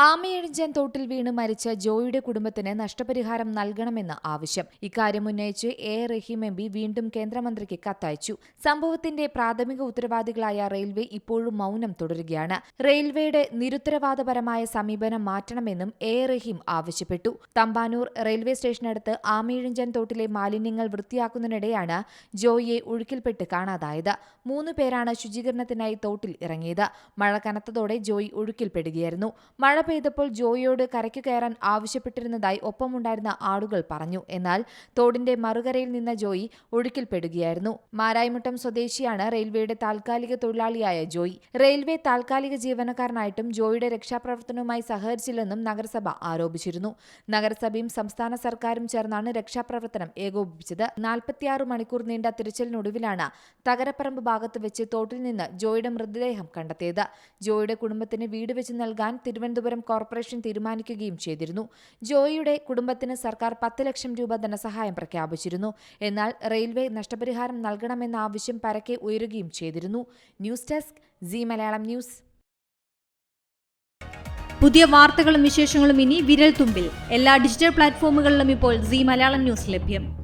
ആമയഴിഞ്ചൻ തോട്ടിൽ വീണ് മരിച്ച ജോയിയുടെ കുടുംബത്തിന് നഷ്ടപരിഹാരം നൽകണമെന്ന് ആവശ്യം. ഇക്കാര്യം ഉന്നയിച്ച് എ. റഹീം എം പി വീണ്ടും കേന്ദ്രമന്ത്രിക്ക് കത്തയച്ചു. സംഭവത്തിന്റെ പ്രാഥമിക ഉത്തരവാദികളായ റെയിൽവേ ഇപ്പോഴും മൗനം തുടരുകയാണ്. റെയിൽവേയുടെ നിരുത്തരവാദപരമായ സമീപനം മാറ്റണമെന്നും എ. റഹീം ആവശ്യപ്പെട്ടു. തമ്പാനൂർ റെയിൽവേ സ്റ്റേഷനടുത്ത് ആമയഴിഞ്ചൻ തോട്ടിലെ മാലിന്യങ്ങൾ വൃത്തിയാക്കുന്നതിനിടെയാണ് ജോയിയെ ഒഴുക്കിൽപ്പെട്ട് കാണാതായത്. മൂന്ന് പേരാണ് ശുചീകരണത്തിനായി തോട്ടിൽ ഇറങ്ങിയത്. മഴ കനത്തതോടെ ജോയി ഒഴുക്കിൽപ്പെടുകയായിരുന്നു. മഴ പെയ്തപ്പോൾ ജോയിയോട് കരയ്ക്കു കയറാൻ ആവശ്യപ്പെട്ടിരുന്നതായി ഒപ്പമുണ്ടായിരുന്ന ആളുകൾ പറഞ്ഞു. എന്നാൽ തോടിന്റെ മറുകരയിൽ നിന്ന ജോയി ഒഴുക്കിൽപ്പെടുകയായിരുന്നു. മാരായിമുട്ടം സ്വദേശിയാണ് റെയിൽവേയുടെ താൽക്കാലിക തൊഴിലാളിയായ ജോയി. റെയിൽവേ താൽക്കാലിക ജീവനക്കാരനായിട്ടും ജോയിയുടെ രക്ഷാപ്രവർത്തനവുമായി സഹകരിച്ചില്ലെന്നും നഗരസഭ ആരോപിച്ചിരുന്നു. നഗരസഭയും സംസ്ഥാന സർക്കാരും ചേർന്നാണ് രക്ഷാപ്രവർത്തനം ഏകോപിപ്പിച്ചത്. നാൽപ്പത്തിയാറ് മണിക്കൂർ നീണ്ട തിരച്ചിലിനൊടുവിലാണ് തകരപ്പറമ്പ് ഭാഗത്ത് വെച്ച് തോട്ടിൽ നിന്ന് ജോയിയുടെ മൃതദേഹം കണ്ടെത്തിയത്. ജോയിയുടെ കുടുംബത്തിന് വീട് വെച്ച് നൽകാൻ തിരുവനന്തപുരം കോർപ്പറേഷൻ തീരുമാനിക്കുകയും ചെയ്തിരുന്നു. ജോയിയുടെ കുടുംബത്തിന് സർക്കാർ പത്ത് ലക്ഷം രൂപ ധനസഹായം പ്രഖ്യാപിച്ചിരുന്നു. എന്നാൽ റെയിൽവേ നഷ്ടപരിഹാരം നൽകണമെന്ന ആവശ്യം പരക്കെ ഉയരുകയും ചെയ്തിരുന്നു. News desk C Malayalam news. പുതിയ വാർത്തകളും വിശേഷങ്ങളും ഇനി വിരൽ തുമ്പിൽ എല്ലാ ഡിജിറ്റൽ പ്ലാറ്റ്ഫോമുകളിലും ഇപ്പോൾ സി മലയാളം ന്യൂസ് ലഭ്യം.